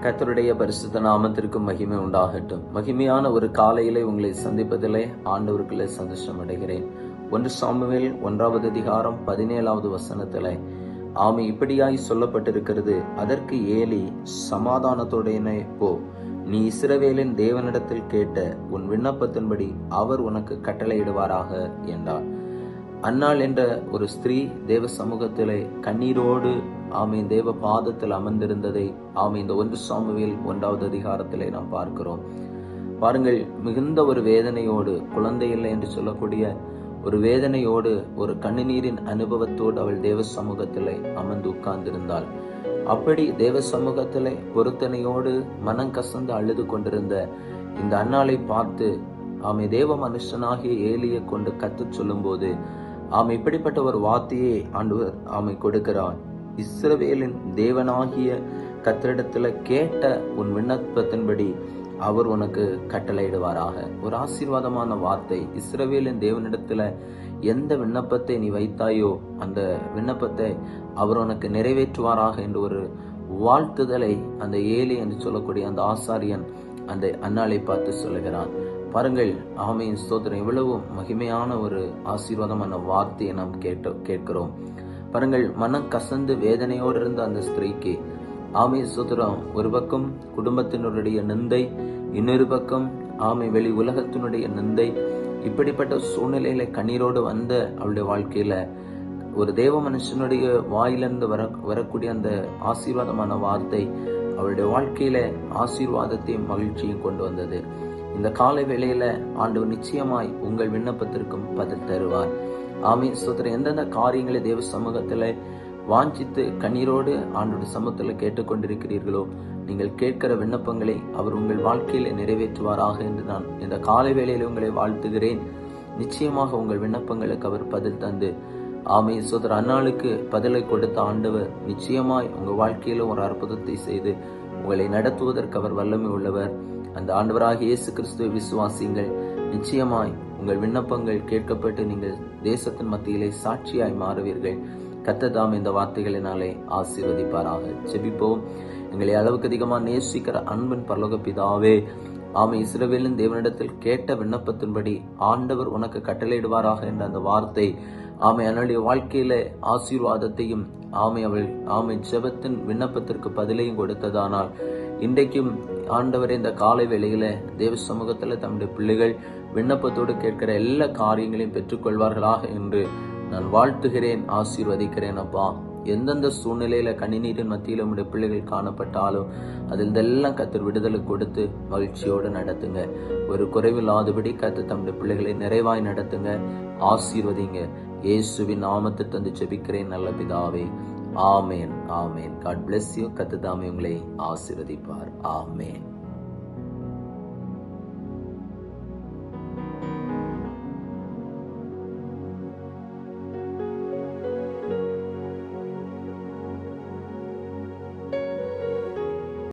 கர்த்தருடைய பரிசுத்த நாமத்திற்கு மகிமை உண்டாகட்டும். மகிமையான ஒரு காலையிலே உங்களை சந்திப்பதிலே ஆண்டவருக்குள்ளே சந்தோஷம் அடைகிறேன். ஒன்று சாமுவேல் ஒன்றாவது அதிகாரம் பதினேழாவது வசனத்திலே ஆமை இப்படியாய் சொல்லப்பட்டிருக்கிறது அதற்கு ஏலி சமாதானத்துடனே போ. நீ இஸ்ரவேலின் தேவனிடத்தில் கேட்ட உன் விண்ணப்பத்தின்படி அவர் உனக்கு கட்டளையிடுவாராக என்றார். அன்னாள் என்ற ஒரு ஸ்திரீ தேவ சமூகத்திலே கண்ணீரோடு ஆமை தேவ பாதத்தில் அமர்ந்திருந்ததை ஆமை இந்த ஒன்று சாமுவேல் ஒன்றாவது அதிகாரத்திலே நாம் பார்க்கிறோம். பாருங்கள் மிகுந்த ஒரு வேதனையோடு குழந்தை இல்லை என்று சொல்லக்கூடிய ஒரு வேதனையோடு ஒரு கண்ணுநீரின் அனுபவத்தோடு அவள் தேவ சமூகத்திலே அமர்ந்து உட்கார்ந்திருந்தாள். அப்படி தேவ சமூகத்திலே பொருத்தனையோடு மனம் கசந்து அழுது கொண்டிருந்த இந்த அன்னாளை பார்த்து ஆமை தேவ மனுஷனாகிய ஏலியை கொண்டு கத்துச் சொல்லும்போது ஆம் இப்படிப்பட்ட ஒரு வார்த்தையை ஆண்டவர் ஆமை கொடுக்கிறார். இஸ்ரவேலின் தேவனாகிய கத்திரிடத்தில் கேட்ட உன் விண்ணப்பத்தின்படி அவர் உனக்கு கட்டளையிடுவாராக. ஒரு ஆசீர்வாதமான வார்த்தை. இஸ்ரவேலின் தேவனிடத்தில் எந்த விண்ணப்பத்தை நீ வைத்தாயோ அந்த விண்ணப்பத்தை அவர் உனக்கு நிறைவேற்றுவாராக என்று ஒரு வாழ்த்துதலை அந்த ஏலி என்று சொல்லக்கூடிய அந்த ஆசாரியன் அந்த அன்னாளை பார்த்து சொல்லுகிறான். பாருங்கள் ஆமையின் ஸ்தோத்திரம் எவ்வளவு மகிமையான ஒரு ஆசீர்வாதமான வார்த்தையை நாம் கேட்ட கேட்கிறோம். பாருங்கள் மனம் கசந்து வேதனையோடு இருந்த அந்த ஸ்திரீக்கு ஆமை சுதரம் ஒரு பக்கம் குடும்பத்தினருடைய நிந்தை இன்னொரு பக்கம் ஆமை வெளி உலகத்தினுடைய நிந்தை. இப்படிப்பட்ட சூழ்நிலையில கண்ணீரோடு வந்த அவளுடைய வாழ்க்கையில ஒரு தேவ மனுஷனுடைய வாயிலிருந்து வர வரக்கூடிய அந்த ஆசீர்வாதமான வார்த்தை அவளுடைய வாழ்க்கையில ஆசீர்வாதத்தையும் மகிழ்ச்சியும் கொண்டு வந்தது. இந்த காலை வேளையில ஆண்டவர் நிச்சயமாய் உங்கள் விண்ணப்பத்திற்கும் பதில் தருவார். ஆமீ சோதரன் எந்தெந்த காரியங்களை தேவ சமூகத்துல வாஞ்சித்து கண்ணீரோடு ஆண்டோட சமூகத்துல கேட்டுக்கொண்டிருக்கிறீர்களோ நீங்கள் கேட்கிற விண்ணப்பங்களை அவர் உங்கள் வாழ்க்கையில நிறைவேற்றுவாராக என்று நான் இந்த காலை வேளையில உங்களை வாழ்த்துகிறேன். நிச்சயமாக உங்கள் விண்ணப்பங்களுக்கு அவர் பதில் தந்து ஆமை சோதர அன்னாளுக்கு பதிலை கொடுத்த ஆண்டவர் நிச்சயமாய் உங்க வாழ்க்கையில ஒரு அற்புதத்தை செய்து உங்களை நடத்துவதற்கு அவர் வல்லமை உள்ளவர். அந்த ஆண்டவராக இயேசு கிறிஸ்துவை விசுவாசிங்கள் நிச்சயமாய் உங்கள் விண்ணப்பங்கள் கேட்கப்பட்டு நீங்கள் தேசத்தின் மத்தியிலே சாட்சியாய் மாறுவீர்கள். கத்ததாம் இந்த வார்த்தைகளினாலே ஆசீர்வதிப்பாராக. செபிப்போம் எங்களை அளவுக்கு அதிகமாக நேசிக்கிற அன்பின் பரலோக பிதாவே ஆமை இஸ்ரவேலின் தேவனிடத்தில் கேட்ட விண்ணப்பத்தின்படி ஆண்டவர் உனக்கு கட்டளையிடுவாராக என்ற அந்த வார்த்தை. ஆமை அவனுடைய வாழ்க்கையில ஆசீர்வாதத்தையும் ஆமை அவள் ஆமை ஜெபத்தின் விண்ணப்பத்திற்கு பதிலையும் கொடுத்ததானால் இன்றைக்கும் ஆண்டவர் இந்த காலை வேளையில தேவ சமூகத்துல தம்முடைய பிள்ளைகள் விண்ணப்பத்தோடு கேட்கிற எல்லா காரியங்களையும் பெற்றுக்கொள்வார்களாக என்று நான் வாழ்த்துகிறேன் ஆசீர்வதிக்கிறேன் அப்பா. எந்தெந்த சூழ்நிலையில கணிநீரின் மத்தியில் நம்முடைய பிள்ளைகள் காணப்பட்டாலும் அதில் இதெல்லாம் கத்தர் விடுதலை கொடுத்து மகிழ்ச்சியோடு நடத்துங்க. ஒரு குறைவில்லாதபடி கத்து தம்முடைய பிள்ளைகளை நிறைவாய் நடத்துங்க. ஆசீர்வதிங்க. இயேசுவின் நாமத்தை தந்து ஜெபிக்கிறேன் நல்ல பிதாவே. Amen. Amen. God bless you கத்து தாமே உங்களை ஆசீர்வதிப்பார். ஆமேன்.